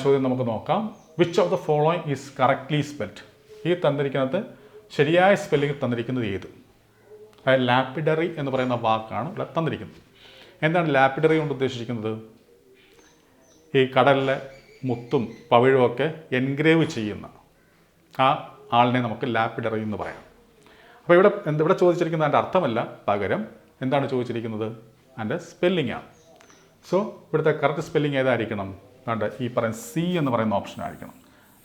ചോദ്യം നമുക്ക് നോക്കാം. Which of the following is correctly spelled ഈ തന്നിരിക്കുന്നത് ശരിയായ സ്പെല്ലിംഗ് തന്നിരിക്കുന്നത് ഏത്? അതായത് ലാപ്പിഡറി എന്ന് പറയുന്ന വാക്കാണ് ഇവിടെ തന്നിരിക്കുന്നത്. എന്താണ് ലാപ്പിഡറി കൊണ്ട് ഉദ്ദേശിച്ചിരിക്കുന്നത് ഈ കടലിലെ മുത്തും പവിഴും ഒക്കെ എൻഗ്രേവ് ചെയ്യുന്ന ആ ആളിനെ നമുക്ക് ലാപ്പിഡറി എന്ന് പറയാം. അപ്പോൾ ഇവിടെ എന്ത് ഇവിടെ ചോദിച്ചിരിക്കുന്ന അതിന്റെ അർത്ഥമല്ല. പകരം എന്താണ് ചോദിച്ചിരിക്കുന്നത്? അതിന്റെ സ്പെല്ലിംഗ് ആണ്. സോ ഇവിടുത്തെ കറക്റ്റ് സ്പെല്ലിംഗ് ഏതായിരിക്കണം? അതുകൊണ്ട് ഈ പറയുന്ന സി എന്ന് പറയുന്ന ഓപ്ഷൻ ആയിരിക്കണം.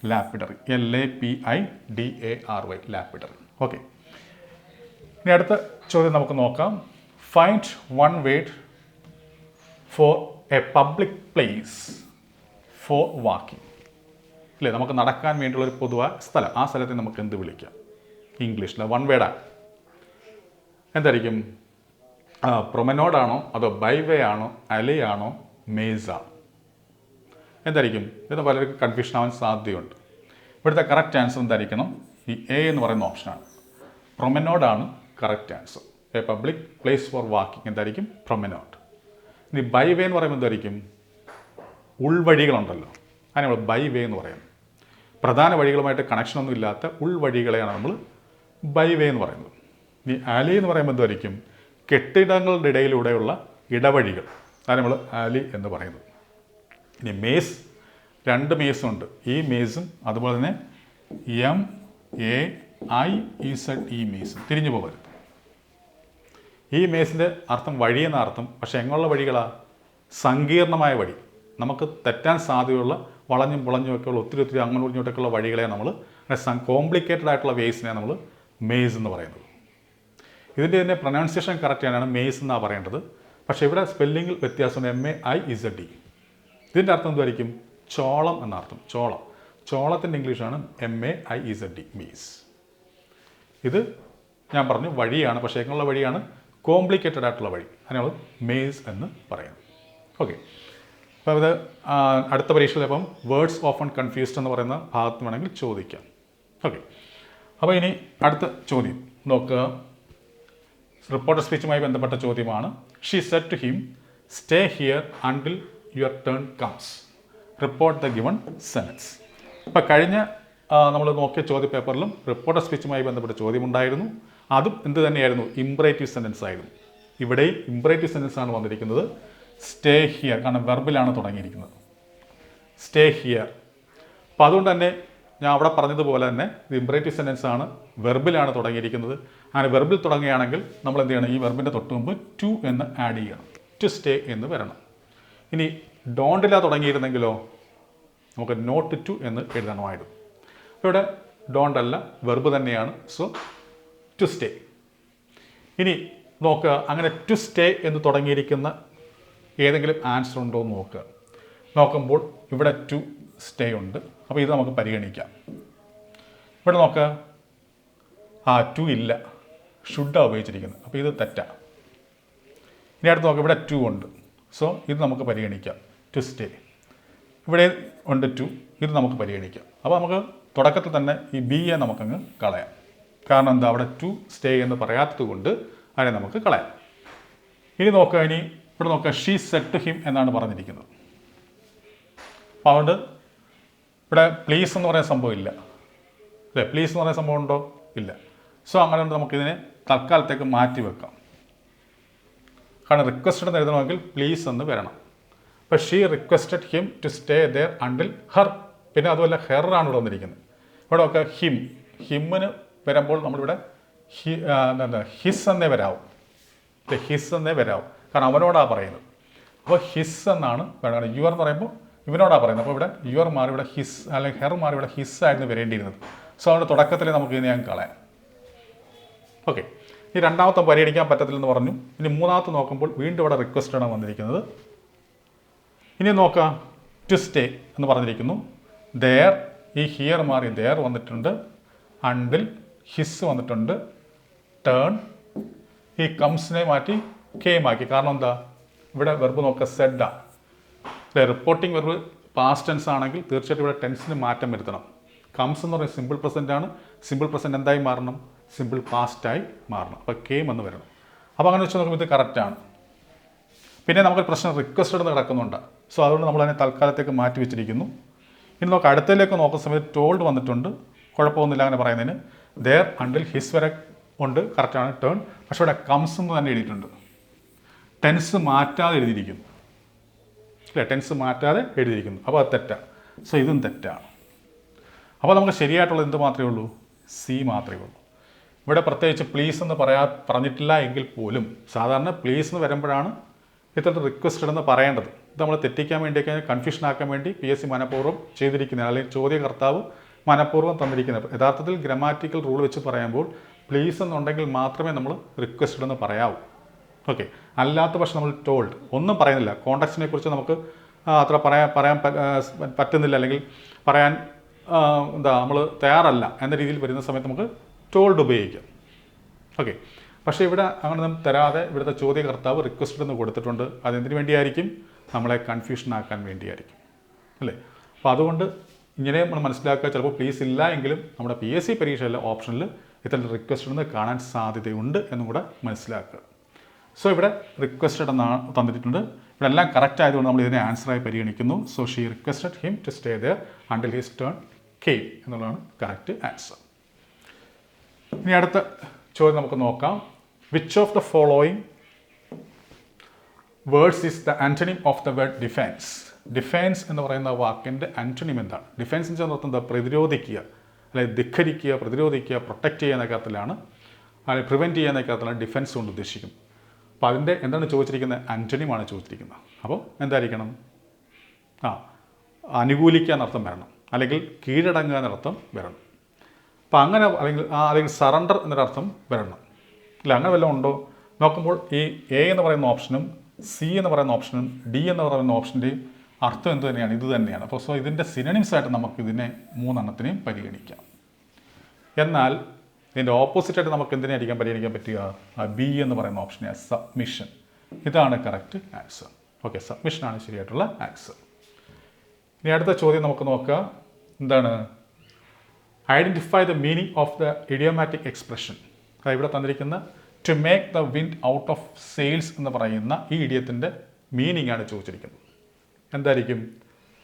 Lapidary L A P I D A R Y lapidary okay ഇനി അടുത്ത ചോദ്യം നമുക്ക് നോക്കാം. Find one word for a public place for walking അല്ലേ നമുക്ക് നടക്കാൻ വേണ്ടിയുള്ള ഒരു പൊതുവായ സ്ഥലം. ആ സ്ഥലത്തെ നമുക്ക് എന്ത് വിളിക്കാം? ഇംഗ്ലീഷിൽ വൺ വേഡാണ് എന്തായിരിക്കും? പ്രൊമനോഡാണോ അതോ ബൈവേ ആണോ? അലയാണോ? മേസ എന്തായിരിക്കും? ഇത് പലർക്കും കൺഫ്യൂഷൻ ആവാൻ സാധ്യതയുണ്ട്. ഇവിടുത്തെ കറക്റ്റ് ആൻസർ എന്തായിരിക്കണം? ഈ എ എന്ന് പറയുന്ന ഓപ്ഷനാണ് പ്രൊമനോഡാണ് correct answer a public place for walking എന്തായിരിക്കും? പ്രൊമനോട്ട് ഇനി ബൈ വേ എന്ന് പറയുമ്പോൾ എന്തായിരിക്കും? ഉൾവഴികളുണ്ടല്ലോ. അതിന് നമ്മൾ ബൈ വേ എന്ന് പറയുന്നത് പ്രധാന വഴികളുമായിട്ട് കണക്ഷനൊന്നും ഇല്ലാത്ത ഉൾവഴികളെയാണ് നമ്മൾ ബൈ വേ എന്ന് പറയുന്നത്. ഇനി ആലി എന്ന് പറയുമ്പോൾ എന്തായിരിക്കും? കെട്ടിടങ്ങളുടെ ഇടയിലൂടെയുള്ള ഇടവഴികൾ. അതാണ് നമ്മൾ ആലി എന്ന് പറയുന്നത്. ഇനി മേസ് രണ്ട് മേസും ഉണ്ട്. ഈ മേസും അതുപോലെ തന്നെ M A I E Z E മേസും തിരിഞ്ഞു പോകരുത്. ഈ മേസിന്റെ അർത്ഥം വഴി എന്ന അർത്ഥം പക്ഷേ എങ്ങനെയുള്ള വഴികളാണ് സങ്കീർണമായ വഴി. നമുക്ക് തെറ്റാൻ സാധ്യതയുള്ള വളഞ്ഞും പുളഞ്ഞും ഉള്ള ഒത്തിരി ഒത്തിരി അങ്ങോട്ടും ഇങ്ങോട്ടൊക്കെയുള്ള വഴികളെ നമ്മൾ കോംപ്ലിക്കേറ്റഡ് ആയിട്ടുള്ള വേസിനെ നമ്മൾ മേസ് എന്ന് പറയുന്നത്. ഇതിന്റെ തന്നെ പ്രൊനൗൺസിയേഷൻ കറക്റ്റ് ആണ് മേസ് എന്നാണ് പറയേണ്ടത്. പക്ഷേ ഇവിടെ സ്പെല്ലിങ്ങിൽ വ്യത്യാസമുണ്ട് M A I Z D ഇതിന്റെ അർത്ഥം എന്തായിരിക്കും ചോളം എന്നർത്ഥം ചോളം. ചോളത്തിന്റെ ഇംഗ്ലീഷാണ് M A I Z D maize ഇത് ഞാൻ പറഞ്ഞു വഴിയാണ് പക്ഷേ എങ്ങനെയുള്ള വഴിയാണ്? കോംപ്ലിക്കേറ്റഡ് ആയിട്ടുള്ള വഴി. അതിനാണ് മേസ് എന്ന് പറയാം ഓക്കെ അപ്പോൾ ഇത് അടുത്ത പരീക്ഷയിൽ അപ്പം വേർഡ്സ് ഓഫൺ കൺഫ്യൂസ്ഡ് എന്ന് പറയുന്ന ഭാഗത്ത് വേണമെങ്കിൽ ചോദിക്കാം. ഓക്കെ അപ്പോൾ ഇനി അടുത്ത ചോദ്യം. നോക്കുക റിപ്പോർട്ടർ സ്പീച്ചുമായി ബന്ധപ്പെട്ട ചോദ്യമാണ്. She said to him stay here until your turn comes report the given sentence ഇപ്പം കഴിഞ്ഞ നമ്മൾ നോക്കിയ ചോദ്യ പേപ്പറിലും റിപ്പോർട്ടർ സ്പീച്ചുമായി ബന്ധപ്പെട്ട ചോദ്യമുണ്ടായിരുന്നു. അതും എന്ത് തന്നെയായിരുന്നു? ഇംപ്രേറ്റീവ് സെന്റൻസ് ആയിരുന്നു. ഇവിടെ ഇംപ്രേറ്റീവ് സെന്റൻസ് ആണ് വന്നിരിക്കുന്നത്. സ്റ്റേ ഹിയർ കാരണം വെർബിലാണ് തുടങ്ങിയിരിക്കുന്നത്. സ്റ്റേ ഹിയർ അപ്പോൾ അതുകൊണ്ട് തന്നെ ഞാൻ അവിടെ പറഞ്ഞതുപോലെ തന്നെ ഇത് ഇംപ്രേറ്റീവ് സെന്റൻസ് ആണ് വെർബിലാണ് തുടങ്ങിയിരിക്കുന്നത്. അങ്ങനെ വെർബിൽ തുടങ്ങുകയാണെങ്കിൽ നമ്മൾ എന്ത് ചെയ്യണം? ഈ വെർബിന്റെ തൊട്ട് മുമ്പ് ടു എന്ന് ആഡ് ചെയ്യണം. ടു സ്റ്റേ എന്ന് വരണം. ഇനി ഡോണ്ടില്ല തുടങ്ങിയിരുന്നെങ്കിലോ നമുക്ക് നോട്ട് ടു എന്ന് എഴുതണമായിരുന്നു. ഇവിടെ ഡോണ്ടല്ല വെർബ് തന്നെയാണ്. സോ ടു സ്റ്റേ ഇനി നോക്കുക അങ്ങനെ ടു സ്റ്റേ എന്ന് തുടങ്ങിയിരിക്കുന്ന ഏതെങ്കിലും ആൻസർ ഉണ്ടോ എന്ന് നോക്കുക നോക്കുമ്പോൾ ഇവിടെ ടു സ്റ്റേ ഉണ്ട്. അപ്പോൾ ഇത് നമുക്ക് പരിഗണിക്കാം. ഇവിടെ നോക്കുക ആ ടു ഇല്ല. ഷുഡാണ് ഉപയോഗിച്ചിരിക്കുന്നത്. അപ്പോൾ ഇത് തെറ്റാണ് ഇനി അടുത്ത് നോക്കുക ഇവിടെ ടു ഉണ്ട്. സോ ഇത് നമുക്ക് പരിഗണിക്കാം. ടു സ്റ്റേ ഇവിടെ ഉണ്ട് ടു ഇത് നമുക്ക് പരിഗണിക്കാം. അപ്പോൾ നമുക്ക് തുടക്കത്തിൽ തന്നെ ഈ ബി എ നമുക്കങ്ങ് കളയാം. കാരണം എന്താ? അവിടെ ടു സ്റ്റേ എന്ന് പറയാത്തത് കൊണ്ട് അതിനെ നമുക്ക് കളയാം. ഇനി നോക്കുക ഇനി ഇവിടെ നോക്കുക. ഷീ സെറ്റ് ഹിം എന്നാണ് പറഞ്ഞിരിക്കുന്നത്. അപ്പോൾ അതുകൊണ്ട് ഇവിടെ പ്ലീസ് എന്ന് പറയുന്ന സംഭവം ഇല്ല. അല്ലേ? പ്ലീസ് എന്ന് പറയുന്ന സംഭവം ഉണ്ടോ? ഇല്ല. സോ അങ്ങനെ നമുക്കിതിനെ തൽക്കാലത്തേക്ക് മാറ്റി വെക്കാം. കാരണം റിക്വസ്റ്റഡ് എന്ന് എഴുതണമെങ്കിൽ പ്ലീസ് എന്ന് വരണം. അപ്പോൾ she requested him to stay there until her പിന്നെ അതുപോലെ ഹെറാണ് ഇവിടെ വന്നിരിക്കുന്നത്. ഇവിടെ ഒക്കെ ഹിം ഹിമ്മിന് വരുമ്പോൾ നമ്മളിവിടെ ഹി എന്താ ഹിസ് എന്നേ വരാവും. ഹിസ് എന്നേ വരാവും. കാരണം അവനോടാണ് പറയുന്നത്. അപ്പോൾ ഹിസ് എന്നാണ് വേണം യുവർ എന്ന് പറയുമ്പോൾ ഇവനോടാണ് പറയുന്നത്. അപ്പോൾ ഇവിടെ യുവർ മാറി ഇവിടെ ഹിസ് അല്ലെങ്കിൽ ഹെർ മാറി ഇവിടെ ഹിസ് ആയിരുന്നു വരേണ്ടിയിരുന്നത്. സോ അതുകൊണ്ട് തുടക്കത്തിൽ നമുക്ക് ഇതിനെ ഞാൻ കളയാം. ഓക്കെ. ഈ രണ്ടാമത്തെ പരിഗണിക്കാൻ പറ്റത്തില്ലെന്ന് പറഞ്ഞു. ഇനി മൂന്നാമത്തെ നോക്കുമ്പോൾ വീണ്ടും ഇവിടെ റിക്വസ്റ്റ് ആണ് വന്നിരിക്കുന്നത്. ഇനി നോക്കാം. ടു സ്റ്റേ എന്ന് പറഞ്ഞിരിക്കുന്നു. ദയർ ഈ ഹിയർ മാറി ദയർ വന്നിട്ടുണ്ട്. അണ്ടിൽ ഹിസ് വന്നിട്ടുണ്ട്. ടേൺ ഈ കംസിനെ മാറ്റി കെയും ആക്കി കാരണം എന്താ? ഇവിടെ വെർബ് നോക്കുക ആ. റിപ്പോർട്ടിംഗ് വെർബ് പാസ്റ്റ് ടെൻസ് ആണെങ്കിൽ തീർച്ചയായിട്ടും ഇവിടെ ടെൻസിന് മാറ്റം വരുത്തണം. കംസ് എന്ന് പറയുന്നത് സിമ്പിൾ പ്രസന്റ് ആണ്. സിമ്പിൾ പ്രസന്റ് എന്തായി മാറണം? സിമ്പിൾ പാസ്റ്റായി മാറണം. അപ്പോൾ കെയും എന്ന് വരണം. അപ്പോൾ അങ്ങനെ വെച്ച് നോക്കുമ്പോൾ ഇത് കറക്റ്റാണ് പിന്നെ നമുക്ക് പ്രശ്നം റിക്വസ്റ്റഡ് എന്ന് കിടക്കുന്നുണ്ട്. സോ അതുകൊണ്ട് നമ്മൾ അതിനെ തൽക്കാലത്തേക്ക് മാറ്റി വെച്ചിരിക്കുന്നു. ഇനി നമുക്ക് അടുത്തതിലേക്ക് നോക്കുന്ന സമയത്ത് ടോൾഡ് വന്നിട്ടുണ്ട്. കുഴപ്പമൊന്നുമില്ല അങ്ങനെ പറയുന്നതിന്. ദർ അണ്ടിൽ ഹിസ് വരെ ഉണ്ട് കറക്റ്റാണ് ടേൺ പക്ഷെ ഇവിടെ കംസ് എന്ന് തന്നെ എഴുതിയിട്ടുണ്ട്. ടെൻസ് മാറ്റാതെ എഴുതിയിരിക്കുന്നു. അല്ലേ ടെൻസ് മാറ്റാതെ എഴുതിയിരിക്കുന്നു. അപ്പോൾ അത് തെറ്റാണ് സോ ഇതും തെറ്റാണ് അപ്പോൾ നമുക്ക് ശരിയായിട്ടുള്ളത് എന്ത് മാത്രമേ ഉള്ളൂ? സി മാത്രമേ ഉള്ളൂ. ഇവിടെ പ്രത്യേകിച്ച് പ്ലീസ് എന്ന് പറയാ പറഞ്ഞിട്ടില്ല എങ്കിൽ പോലും സാധാരണ പ്ലീസ് എന്ന് വരുമ്പോഴാണ് ഇത്തരത്തിൽ റിക്വസ്റ്റഡ് എന്ന് പറയേണ്ടത്. ഇത് നമ്മൾ തെറ്റിക്കാൻ വേണ്ടിയൊക്കെ കൺഫ്യൂഷൻ ആക്കാൻ വേണ്ടി പി എസ് സി മനഃപൂർവം ചെയ്തിരിക്കുന്നത് അല്ലെങ്കിൽ ചോദ്യകർത്താവ് മനഃപൂർവം തന്നിരിക്കുന്നത്. യഥാർത്ഥത്തിൽ ഗ്രമാറ്റിക്കൽ റൂൾ വെച്ച് പറയുമ്പോൾ പ്ലീസ് എന്നുണ്ടെങ്കിൽ മാത്രമേ നമ്മൾ റിക്വസ്റ്റഡ് എന്ന് പറയാവൂ. ഓക്കെ അല്ലാത്ത പക്ഷെ നമ്മൾ ടോൾഡ് ഒന്നും പറയുന്നില്ല. കോണ്ടാക്സിനെ കുറിച്ച് നമുക്ക് അത്ര പറയാൻ പറയാൻ പറ്റുന്നില്ല. അല്ലെങ്കിൽ പറയാൻ എന്താ നമ്മൾ തയ്യാറല്ല എന്ന രീതിയിൽ വരുന്ന സമയത്ത് നമുക്ക് ടോൾഡ് ഉപയോഗിക്കാം. ഓക്കെ പക്ഷേ ഇവിടെ അങ്ങനെ തരാതെ ഇവിടുത്തെ ചോദ്യകർത്താവ് റിക്വസ്റ്റഡ് എന്ന് കൊടുത്തിട്ടുണ്ട്. അതെന്തിനു വേണ്ടിയായിരിക്കും? നമ്മളെ കൺഫ്യൂഷൻ ആക്കാൻ വേണ്ടിയായിരിക്കും. അല്ലേ? അപ്പോൾ അതുകൊണ്ട് ഇങ്ങനെ നമ്മൾ മനസ്സിലാക്കുക ചിലപ്പോൾ പ്ലീസ് ഇല്ല എങ്കിലും നമ്മുടെ പി എസ് സി പരീക്ഷയിലെ ഓപ്ഷനിൽ ഇത്തരം റിക്വസ്റ്റഡ് എന്ന് കാണാൻ സാധ്യതയുണ്ട് എന്നും കൂടെ മനസ്സിലാക്കുക. സോ ഇവിടെ റിക്വസ്റ്റഡ് എന്നാണ് തന്നിട്ടുണ്ട്. ഇവിടെ എല്ലാം കറക്റ്റ് ആയതുകൊണ്ട് നമ്മൾ ഇതിനെ ആൻസറായി പരിഗണിക്കുന്നു. So she requested him to stay there until his turn came എന്നുള്ളതാണ് കറക്റ്റ് ആൻസർ ഇനി അടുത്ത ചോദ്യം നമുക്ക് നോക്കാം. Which of the following words is the antonym of the word defence defence എന്ന് പറയുന്ന വാക്കിന്റെ ആന്റണിം എന്താണ്? ഡിഫെൻസ് എന്ന് വെച്ചാൽ എന്താ? പ്രതിരോധിക്കുക. അല്ലെങ്കിൽ ധിഖരിക്കുക പ്രതിരോധിക്കുക പ്രൊട്ടക്റ്റ് ചെയ്യുക എന്ന കാര്യത്തിലാണ് അല്ലെങ്കിൽ പ്രിവെന്റ് ചെയ്യുക എന്ന കാര്യത്തിലാണ് ഡിഫെൻസ് കൊണ്ട് ഉദ്ദേശിക്കുന്നത്. അപ്പോൾ അതിന്റെ എന്താണ് ചോദിച്ചിരിക്കുന്നത്? അന്റണിമാണ് ചോദിച്ചിരിക്കുന്നത്. അപ്പോൾ എന്തായിരിക്കണം? ആ അനുകൂലിക്കുക എന്നർത്ഥം വരണം. അല്ലെങ്കിൽ കീഴടങ്ങുക എന്നർത്ഥം വരണം. അപ്പോൾ അങ്ങനെ അല്ലെങ്കിൽ ആ അല്ലെങ്കിൽ സറണ്ടർ എന്നൊരർത്ഥം വരണം. അല്ല അങ്ങനെ വല്ലതും ഉണ്ടോ? നോക്കുമ്പോൾ ഈ എ എന്ന് പറയുന്ന ഓപ്ഷനും സി എന്ന് പറയുന്ന ഓപ്ഷനും ഡി എന്ന് പറയുന്ന ഓപ്ഷന്റെയും അർത്ഥം എന്ത് തന്നെയാണ്? ഇത് തന്നെയാണ്. അപ്പോൾ സോ ഇതിന്റെ സിനണിംസ് ആയിട്ട് നമുക്ക് ഇതിനെ മൂന്നെണ്ണത്തിനെയും പരിഗണിക്കാം. എന്നാൽ ഇതിന്റെ ഓപ്പോസിറ്റായിട്ട് നമുക്ക് എന്തിനായിരിക്കാം പരിഗണിക്കാൻ പറ്റുക? ആ ബി എന്ന് പറയുന്ന ഓപ്ഷനെ സബ്മിഷൻ ഇതാണ് കറക്റ്റ് ആൻസർ ഓക്കെ സബ്മിഷനാണ് ശരിയായിട്ടുള്ള ആൻസർ ഇനി അടുത്ത ചോദ്യം നമുക്ക് നോക്കാം. എന്താണ്? Identify the meaning of the idiomatic expression അതായത് ഇവിടെ തന്നിരിക്കുന്ന to make the wind out of sails എന്ന് പറയുന്ന ഈ ഇഡിയത്തിന്റെ മീനിങ് ആണ് ചോദിച്ചിരിക്കുന്നത്. എന്തായിരിക്കും?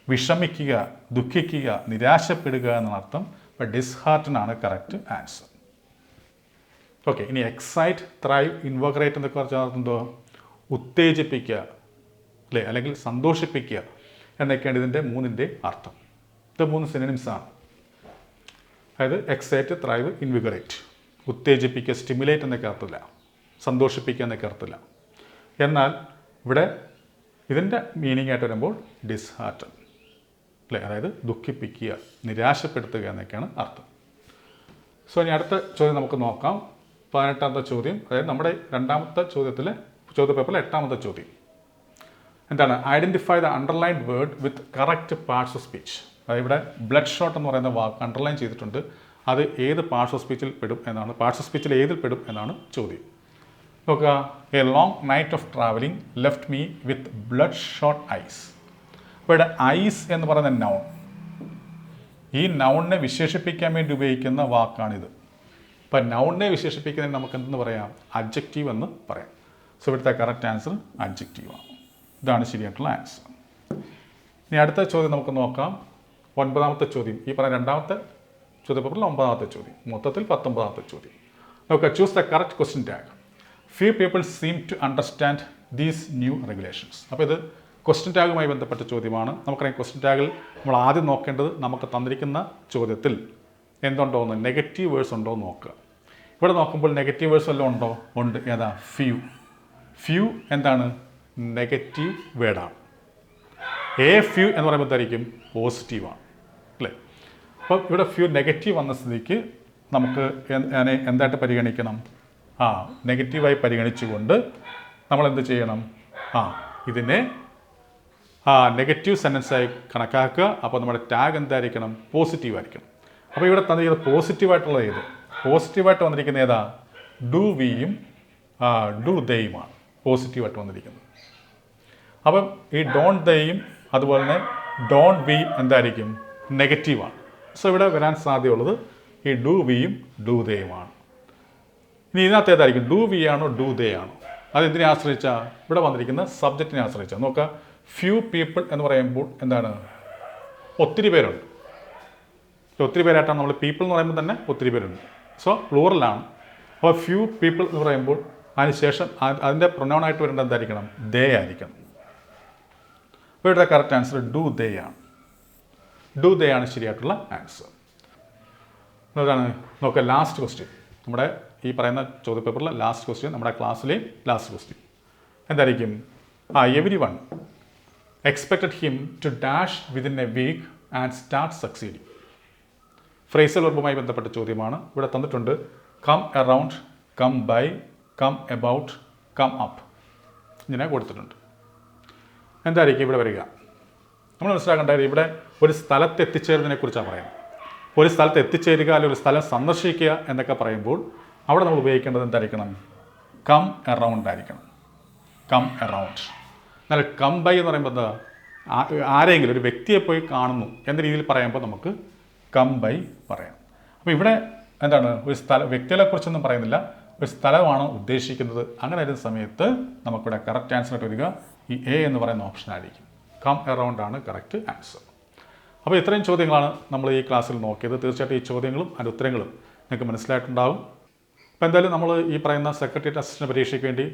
വിഷമിക്കുക ദുഃഖിക്കുക നിരാശപ്പെടുക എന്നർത്ഥം ഡിസ്ഹാർട്ടൻ ആണ് കറക്റ്റ് ആൻസർ ഓക്കെ ഇനി എക്സൈറ്റ് ത്രൈവ് ഇൻവോഗ്രേറ്റ് എന്നൊക്കെ പറഞ്ഞാൽ എന്തോ? ഉത്തേജിപ്പിക്കുക അല്ലേ? അല്ലെങ്കിൽ സന്തോഷിപ്പിക്കുക എന്നൊക്കെയാണ് ഇതിന്റെ മൂന്നിന്റെ അർത്ഥം. ഇത് മൂന്ന് സിനിമിസാണ് അതായത് എക്സൈറ്റ് ത്രൈവ് ഇൻവിഗറേറ്റ് ഉത്തേജിപ്പിക്കുക സ്റ്റിമുലേറ്റ് എന്നൊക്കെ അർത്ഥമില്ല. സന്തോഷിപ്പിക്കുക എന്നൊക്കെ അർത്ഥമില്ല. എന്നാൽ ഇവിടെ ഇതിന്റെ മീനിങ് ആയിട്ട് വരുമ്പോൾ ഡിസ്ഹാർട്ടൺ അല്ലേ? അതായത് ദുഃഖിപ്പിക്കുക നിരാശപ്പെടുത്തുക എന്നൊക്കെയാണ് അർത്ഥം. സോ ഇനി അടുത്ത ചോദ്യം നമുക്ക് നോക്കാം. പതിനെട്ടാമത്തെ ചോദ്യം അതായത് നമ്മുടെ രണ്ടാമത്തെ ചോദ്യത്തിലെ ചോദ്യ പേപ്പറിലെ എട്ടാമത്തെ ചോദ്യം. എന്താണ്? Identify the underline word with correct parts of speech അതായത് ഇവിടെ ബ്ലഡ് ഷോട്ട് എന്ന് പറയുന്ന വാക്ക് അണ്ടർലൈൻ ചെയ്തിട്ടുണ്ട്. അത് ഏത് പാർട്സ് ഓഫ് സ്പീച്ചിൽ പെടും എന്നാണ് പാർട്സ് ഓഫ് സ്പീച്ചിൽ ഏതിൽ പെടും എന്നാണ് ചോദ്യം. നോക്കുക. A long night of travelling left me with bloodshot eyes അപ്പോൾ ഇവിടെ ഐസ് എന്ന് പറയുന്ന നൗൺ ഈ നൗണിനെ വിശേഷിപ്പിക്കാൻ വേണ്ടി ഉപയോഗിക്കുന്ന വാക്കാണിത്. ഇപ്പം നൗണിനെ വിശേഷിപ്പിക്കുന്നതിന് നമുക്ക് എന്തെന്ന് പറയാം? അഡ്ജക്റ്റീവ് എന്ന് പറയാം. സോ ഇവിടുത്തെ കറക്റ്റ് ആൻസർ അബ്ജക്റ്റീവ് ആണ്. ഇതാണ് ശരിയായിട്ടുള്ള ആൻസർ ഇനി അടുത്ത ചോദ്യം നമുക്ക് നോക്കാം. ഒൻപതാമത്തെ ചോദ്യം. ഈ പറഞ്ഞ രണ്ടാമത്തെ ചോദ്യപേപ്പറിൽ ഒമ്പതാമത്തെ ചോദ്യം. മൊത്തത്തിൽ പത്തൊമ്പതാമത്തെ ചോദ്യം. നോക്കുക. Choose the correct question tag few people seem to understand these new regulations അപ്പോൾ ഇത് ക്വസ്റ്റ്യൻ ടാഗുമായി ബന്ധപ്പെട്ട ചോദ്യമാണ്. നമുക്കറിയാം ക്വസ്റ്റ്യൻ ടാഗിൽ നമ്മൾ ആദ്യം നോക്കേണ്ടത് നമുക്ക് തന്നിരിക്കുന്ന ചോദ്യത്തിൽ എന്തുണ്ടോ എന്ന് നെഗറ്റീവ് വേഴ്സ് ഉണ്ടോ എന്ന് നോക്കുക. ഇവിടെ നോക്കുമ്പോൾ നെഗറ്റീവ് വേഴ്സ് വല്ലതും ഉണ്ടോ? ഉണ്ട്. ഏതാ? ഫ്യൂ ഫ്യൂ എന്താണ്? നെഗറ്റീവ് വേർഡാണ് എ ഫ്യൂ എന്ന് പറയുമ്പോൾ എന്തായിരിക്കും? പോസിറ്റീവാണ് അല്ലേ? അപ്പോൾ ഇവിടെ ഫ്യൂ നെഗറ്റീവ് വന്ന സ്ഥിതിക്ക് നമുക്ക് എന്തായിട്ട് പരിഗണിക്കണം? ആ നെഗറ്റീവായി പരിഗണിച്ചുകൊണ്ട് നമ്മൾ എന്ത് ചെയ്യണം? ആ ഇതിനെ ആ നെഗറ്റീവ് സെന്റൻസായി കണക്കാക്കുക. അപ്പോൾ നമ്മുടെ ടാഗ് എന്തായിരിക്കണം? പോസിറ്റീവ് ആയിരിക്കണം. അപ്പോൾ ഇവിടെ തന്നിരിക്കുന്നത് പോസിറ്റീവായിട്ടുള്ളത് ഏത്? പോസിറ്റീവായിട്ട് വന്നിരിക്കുന്ന ഏതാ? ഡു വിയും ഡു ദയുമാണ് പോസിറ്റീവായിട്ട് വന്നിരിക്കുന്നത്. അപ്പം ഈ ഡോൺ ദയും അതുപോലെ തന്നെ ഡോൺ ബി എന്തായിരിക്കും? നെഗറ്റീവാണ് സോ ഇവിടെ വരാൻ സാധ്യതയുള്ളത് ഈ ഡു വിയും ഡു ദയുമാണ് ഇനി ഇതിനകത്ത് ഏതായിരിക്കും? ഡു വി ആണോ ഡു ദേ ആണോ? അത് എന്തിനെ ഇവിടെ വന്നിരിക്കുന്ന സബ്ജക്റ്റിനെ ആശ്രയിച്ചാൽ നോക്കുക ഫ്യൂ പീപ്പിൾ എന്ന് പറയുമ്പോൾ എന്താണ്? ഒത്തിരി പേരുണ്ട്. ഒത്തിരി പേരായിട്ടാണ് നമ്മൾ പീപ്പിൾ എന്ന് പറയുമ്പോൾ തന്നെ ഒത്തിരി പേരുണ്ട്. സോ പ്ലൂറലാണ് അപ്പോൾ ഫ്യൂ പീപ്പിൾ എന്ന് പറയുമ്പോൾ അതിനുശേഷം അതിന്റെ പ്രൊണൗണായിട്ട് വരേണ്ടത് എന്തായിരിക്കണം? ദേ ആയിരിക്കണം. അപ്പോൾ ഇവിടുത്തെ കറക്റ്റ് ആൻസർ ഡു ദേ ആണ്. ഡു ദേ ആണ് ശരിയായിട്ടുള്ള ആൻസർ എന്താണ് നോക്കുക ലാസ്റ്റ് ക്വസ്റ്റ്യൻ നമ്മുടെ ഈ പറയുന്ന ചോദ്യപേപ്പറിലെ ലാസ്റ്റ് ക്വസ്റ്റ്യൻ നമ്മുടെ ക്ലാസ്സിലെ ലാസ്റ്റ് ക്വസ്റ്റ്യൻ എന്തായിരിക്കും? ആ everyone expected him to dash within a week and start succeeding phrasal വർബുമായി ബന്ധപ്പെട്ട ചോദ്യമാണ്. ഇവിടെ തന്നിട്ടുണ്ട് come around come by come about come up ഇങ്ങനെ കൊടുത്തിട്ടുണ്ട്. എന്തായിരിക്കും ഇവിടെ വരിക? നമ്മൾ മനസ്സിലാക്കേണ്ടത് ഇവിടെ ഒരു സ്ഥലത്ത് എത്തിച്ചേരുന്നതിനെ കുറിച്ചാണ് പറയുന്നത്. ഒരു സ്ഥലത്ത് എത്തിച്ചേരുക അല്ലെങ്കിൽ ഒരു സ്ഥലം സന്ദർശിക്കുക എന്നൊക്കെ പറയുമ്പോൾ അവിടെ നമ്മൾ ഉപയോഗിക്കേണ്ടത് എന്തായിരിക്കണം? കം എറൗണ്ട് ആയിരിക്കണം. കം എറൗണ്ട് എന്നാൽ കം ബൈ എന്ന് പറയുമ്പോൾ എന്താ? ആരെങ്കിലും ഒരു വ്യക്തിയെ പോയി കാണുന്നു എന്ന രീതിയിൽ പറയുമ്പോൾ നമുക്ക് കം ബൈ പറയാം. അപ്പോൾ ഇവിടെ എന്താണ്? ഒരു സ്ഥല വ്യക്തികളെ കുറിച്ചൊന്നും പറയുന്നില്ല. ഒരു സ്ഥലമാണ് ഉദ്ദേശിക്കുന്നത്. അങ്ങനെ വരുന്ന സമയത്ത് നമുക്കിവിടെ കറക്റ്റ് ആൻസർ ആയിട്ട് വരിക. ഈ എ എന്ന് പറയുന്ന ഓപ്ഷൻ ആയിരിക്കും. കം എറൗണ്ട് ആണ് കറക്റ്റ് ആൻസർ അപ്പോൾ ഇത്രയും ചോദ്യങ്ങളാണ് നമ്മൾ ഈ ക്ലാസ്സിൽ നോക്കിയത്. തീർച്ചയായിട്ടും ഈ ചോദ്യങ്ങളും അതിന്റെ ഉത്തരങ്ങളും നിങ്ങൾക്ക് മനസ്സിലായിട്ടുണ്ടാവും. അപ്പോൾ എന്തായാലും നമ്മൾ ഈ പറയുന്ന സെക്രട്ടേറിയറ്റ് അസിസ്റ്റന്റ് പരീക്ഷയ്ക്ക് വേണ്ടി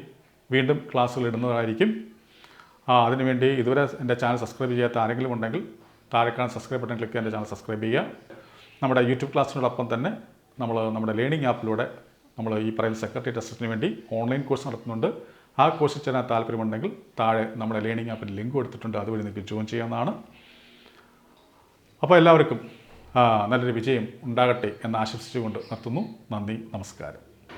വീണ്ടും ക്ലാസ്സുകൾ ഇടുന്നതായിരിക്കും. അതിനുവേണ്ടി ഇതുവരെ എന്റെ ചാനൽ സബ്സ്ക്രൈബ് ചെയ്യാത്ത ആരെങ്കിലും ഉണ്ടെങ്കിൽ താഴെ കാണാൻ സബ്സ്ക്രൈബ് ബട്ടൺ ക്ലിക്ക് എന്റെ ചാനൽ സബ്സ്ക്രൈബ് ചെയ്യുക. നമ്മുടെ യൂട്യൂബ് ക്ലാസ്സിനോടൊപ്പം തന്നെ നമ്മൾ നമ്മുടെ ലേണിംഗ് ആപ്പിലൂടെ നമ്മൾ ഈ പറയുന്ന സെക്രട്ടേറിയറ്റ് അസിസ്റ്റന്റിന് വേണ്ടി ഓൺലൈൻ കോഴ്സ് നടത്തുന്നുണ്ട്. ആ കോഴ്സിൽ ചെയ്യാൻ താല്പര്യമുണ്ടെങ്കിൽ താഴെ നമ്മുടെ ലേണിംഗ് ആപ്പിൽ ലിങ്ക് കൊടുത്തിട്ടുണ്ട്. അതുവഴി നിങ്ങൾക്ക് ജോയിൻ ചെയ്യാവുന്നതാണ്. അപ്പോൾ എല്ലാവർക്കും നല്ലൊരു വിജയം ഉണ്ടാകട്ടെ എന്ന് ആശംസിച്ചുകൊണ്ട് നിർത്തുന്നു. നന്ദി നമസ്കാരം.